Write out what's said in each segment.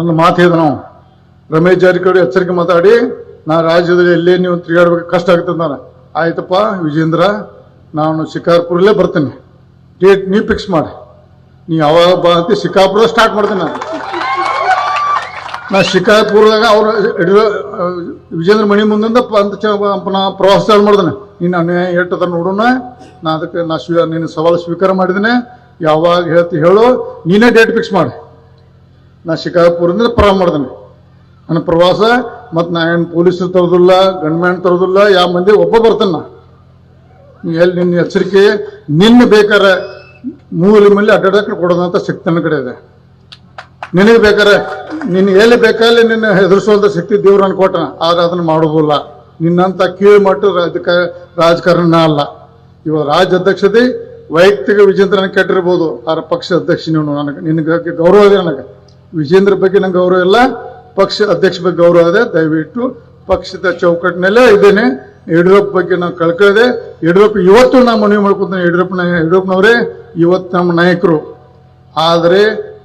ಒಂದು ಮಾತು ಹೇಳಿದ ನಾವು. ರಮೇಶ್ ಜಾರಕಿಹೊಳಿ ಎಚ್ಚರಿಕೆ ಮಾತಾಡಿ, ನಾ ರಾಜ್ಯದಲ್ಲಿ ಎಲ್ಲೇ ನೀವು ತಿರುಗಾಡ್ಬೇಕು, ಕಷ್ಟ ಆಗ್ತದೆ ನಾನು ಆಯ್ತಪ್ಪ, ವಿಜೇಂದ್ರ, ನಾನು ಶಿಕಾರ್ಪುರಲ್ಲೇ ಬರ್ತೇನೆ. ಡೇಟ್ ನೀ ಫಿಕ್ಸ್ ಮಾಡಿ. ನೀ ಯಾವಾಗ ಬಾ ಅಂತ ಶಿಕಾರ್ಪುರ ಸ್ಟಾರ್ಟ್ ಮಾಡ್ತೇನೆ ನಾನು. ನಾ ಶಿಕಾರ್ಪುರದಾಗ ಅವ್ರ ವಿಜೇಂದ್ರ ಮಣಿ ಮುಂದಿಂದ ನಾ ಪ್ರವಾಸ ಚಾಲು ನೀನು ಅನ್ಯಾಯ ನೋಡೋಣ ನಾ ಅದಕ್ಕೆ ನಾ ಸ್ವೀ, ನಿನ್ನ ಸವಾಲು ಸ್ವೀಕಾರ ಮಾಡಿದ್ದೇನೆ. ಯಾವಾಗ ಹೇಳ್ತಿ ಹೇಳು. ನೀನೇ ಡೇಟ್ ಫಿಕ್ಸ್ ಮಾಡಿ. ನಾ ಶಿಕಾಗಪುರದಿಂದ ಪ್ರಾರಂಭ ಮಾಡಿದೆ ನನ್ನ ಪ್ರವಾಸ, ಮತ್ತು ನಾ ಏನು ಪೊಲೀಸರು ತರೋದಿಲ್ಲ ಗಂಡ್ಮ್ಯಾನ್ ತರೋದಿಲ್ಲ ಯಾವ ಮಂದಿ ಒಬ್ಬ ಬರ್ತಾನೆ ನಾ. ಎಲ್ಲಿ ನಿನ್ನ ಎಚ್ಚರಿಕೆ ನಿನ್ನ ಬೇಕಾರೆ ಮೂಲ ಮೇಲೆ ಅಡ್ಡಾಡಕ್ಕೆ ಕೊಡೋದಂತ ಶಕ್ತಿ ನನ್ನ ಕಡೆ ಇದೆ. ನಿನಗೆ ಬೇಕಾರೆ ನಿನ್ನ ಎಲ್ಲಿ ಬೇಕಾದ್ರೆ ನಿನ್ನ ಹೆದರ್ಸೋದ ಶಕ್ತಿ ದೇವ್ರು ನಾನು ಕೊಟ್ಟ ಆದರೆ ಅದನ್ನ ಮಾಡೋದಿಲ್ಲ ನಿನ್ನಂಥ ಕೀಳು ಮಟ್ಟು ರಾಜಕ, ರಾಜಕಾರಣ ಅಲ್ಲ. ಇವಾಗ ರಾಜ್ಯ ಅಧ್ಯಕ್ಷತೆ ವೈಯಕ್ತಿಕ ವಿಜೇಂದ್ರನ ಕೆಟ್ಟಿರ್ಬೋದು. ಆದ್ರೆ ಪಕ್ಷ ಅಧ್ಯಕ್ಷ ನೀನು ನನಗೆ, ನಿನಗೆ ಗೌರವ ಇದೆ ನನಗೆ. ವಿಜೇಂದ್ರ ಬಗ್ಗೆ ನಂಗೆ ಗೌರವ ಇಲ್ಲ. ಪಕ್ಷ ಅಧ್ಯಕ್ಷ ಬಗ್ಗೆ ಗೌರವ ಇದೆ. ದಯವಿಟ್ಟು ಪಕ್ಷದ ಚೌಕಟ್ಟಿನಲ್ಲೇ ಇದ್ದೇನೆ. ಯಡಿಯೂರಪ್ಪ ಬಗ್ಗೆ ನಾವು ಕಳ್ಕೊಳ್ಳದೆ ಯಡಿಯೂರಪ್ಪ ಇವತ್ತು ನಾ ಮನವಿ ಮಾಡ್ಕೊತೀನಿ. ಯಡಿಯೂರಪ್ಪನ, ಯಡಿಯೂರಪ್ಪನವರೇ, ಇವತ್ತು ನಮ್ಮ ನಾಯಕರು. ಆದರೆ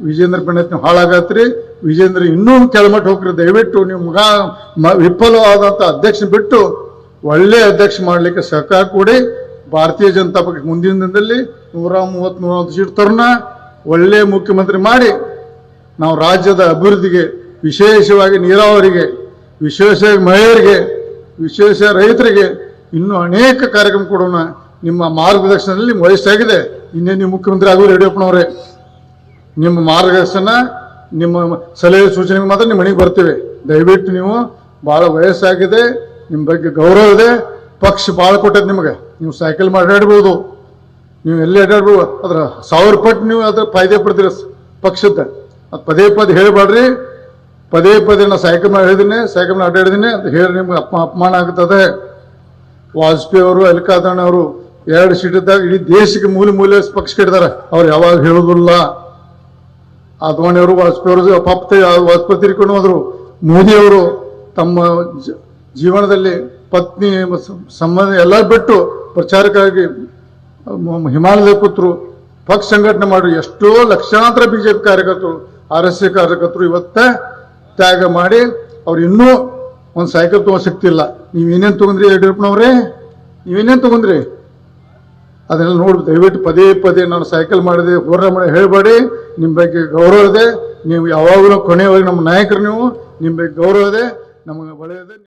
ವಿಜೇಂದ್ರ ಪಂಡಿತ್ ಹಾಳಾಗತ್ರಿ. ವಿಜೇಂದ್ರ ಇನ್ನೂ ಕೆಳಮಟ್ಟ ಹೋಗ್ರಿ. ದಯವಿಟ್ಟು ನೀವು ಮಗ ವಿಫಲವಾದಂಥ ಅಧ್ಯಕ್ಷ ಬಿಟ್ಟು ಒಳ್ಳೆ ಅಧ್ಯಕ್ಷ ಮಾಡಲಿಕ್ಕೆ ಸಹಕಾರ ಕೊಡಿ. ಭಾರತೀಯ ಜನತಾ ಪಕ್ಷ ಮುಂದಿನ ದಿನದಲ್ಲಿ ನೂರ ಮೂವತ್ತ್ ನೂರ ಸೀಟ್ ತರುಣ. ಒಳ್ಳೆ ಮುಖ್ಯಮಂತ್ರಿ ಮಾಡಿ. ನಾವು ರಾಜ್ಯದ ಅಭಿವೃದ್ಧಿಗೆ, ವಿಶೇಷವಾಗಿ ನೀರಾವರಿಗೆ ವಿಶೇಷವಾಗಿ ಮಹಿಳೆಯರಿಗೆ, ವಿಶೇಷ ರೈತರಿಗೆ ಇನ್ನೂ ಅನೇಕ ಕಾರ್ಯಕ್ರಮ ಕೊಡೋಣ ನಿಮ್ಮ ಮಾರ್ಗದರ್ಶನದಲ್ಲಿ ವಯಸ್ಸಾಗಿದೆ ಇನ್ನೇ ನೀವು ಮುಖ್ಯಮಂತ್ರಿ ಆಗೋರು ಯಡಿಯೂರಪ್ಪನವರೇ ನಿಮ್ಮ ಮಾರ್ಗದರ್ಶನ, ನಿಮ್ಮ ಸಲಹೆ ಸೂಚನೆಗೆ ಮಾತ್ರ ನಿಮ್ಮ ಮನೆಗೆ ಬರ್ತೀವಿ. ದಯವಿಟ್ಟು ನೀವು ಭಾಳ ವಯಸ್ಸಾಗಿದೆ, ನಿಮ್ಮ ಬಗ್ಗೆ ಗೌರವ ಇದೆ. ಪಕ್ಷ ಭಾಳ ಕೊಟ್ಟದ ನಿಮಗೆ. ನೀವು ಸೈಕಲ್ ಮಾಡಿ ಅಡ್ಡಾಡ್ಬೋದು. ನೀವು ಎಲ್ಲಿ ಅಡ್ಡಾಡ್ಬೋದು, ಅದ್ರ ಸಾವಿರ ಪಟ್ಟು ನೀವು ಅದ್ರ ಫಾಯ್ದೆ ಪಡ್ತೀರ ಪಕ್ಷದ. ಅದು ಪದೇ ಪದೇ ಹೇಳಬೇಡ್ರಿ. ಪದೇ ಪದೇ ನಾನು ಸಾಯಕಮ್ಮ ಹೇಳಿದ್ದೀನಿ ಸೈಕಲ್ ಮಾಡಿ ಅಡ್ಡಾಡಿದ್ದೀನಿ ಅಂತ ಹೇಳಿ ನಿಮ್ಗೆ ಅಪ್ಮ ಅಪಮಾನ ಆಗ್ತದೆ. ವಾಜಪೇಯಿ ಅವರು ಅಲ್ಕಾದಣ್ಣ ಅವರು ಎರಡು ಸೀಟ್ ಇದ್ದಾಗ ಇಡೀ ದೇಶಕ್ಕೆ ಮೂಲೆ ಮೂಲೆ ಪಕ್ಷ ಕೆಟ್ಟಿದ್ದಾರೆ ಅವ್ರು ಯಾವಾಗ ಹೇಳುದಿಲ್ಲ. ಅದ್ವಾಣಿಯವರು ವಾಜಪೇಯಿ ಅವರು ಪಾಪ ವಾಜಪೇಯಿ ತಿರ್ಕೊಂಡು ಹೋದ್ರು. ಮೋದಿಯವರು ತಮ್ಮ ಜೀವನದಲ್ಲಿ ಪತ್ನಿ, ಸಂಬಂಧ ಎಲ್ಲ ಬಿಟ್ಟು ಪ್ರಚಾರಕ್ಕಾಗಿ ಹಿಮಾಲಯದ ಕೂತರು ಪಕ್ಷ ಸಂಘಟನೆ ಮಾಡಿ ಎಷ್ಟೋ ಲಕ್ಷಾಂತರ ಬಿಜೆಪಿ ಕಾರ್ಯಕರ್ತರು ಆರ್ ಎಸ್ ಕಾರ್ಯಕರ್ತರು ಇವತ್ತ ತ್ಯಾಗ ಮಾಡಿ ಅವ್ರು ಇನ್ನೂ ಒಂದು ಸೈಕಲ್ ತಗೋ ಸಿಗ್ತಿಲ್ಲ. ನೀವೇನೇನು ತಗೊಂಡ್ರಿ ಯಡಿಯೂರಪ್ಪನವ್ರೇ ನೀವೇನೇನು ತಗೊಂಡ್ರಿ? ಅದನ್ನೆಲ್ಲ ನೋಡಿ ದಯವಿಟ್ಟು ಪದೇ ಪದೇ ನಾನು ಸೈಕಲ್ ಮಾಡಿದೆ, ಹೋರಾಟ ಮಾಡಿ ಹೇಳಬೇಡಿ. ನಿಮ್ಮ ಬಗ್ಗೆ ಗೌರವ ಇದೆ. ನೀವು ಯಾವಾಗಲೂ ಕೊನೆಯವರೆಗೆ ನಮ್ಮ ನಾಯಕರು ನೀವು. ನಿಮ್ಮ ಬಗ್ಗೆ ಗೌರವ ಇದೆ. ನಮಗೆ ಒಳ್ಳೆಯದೇ.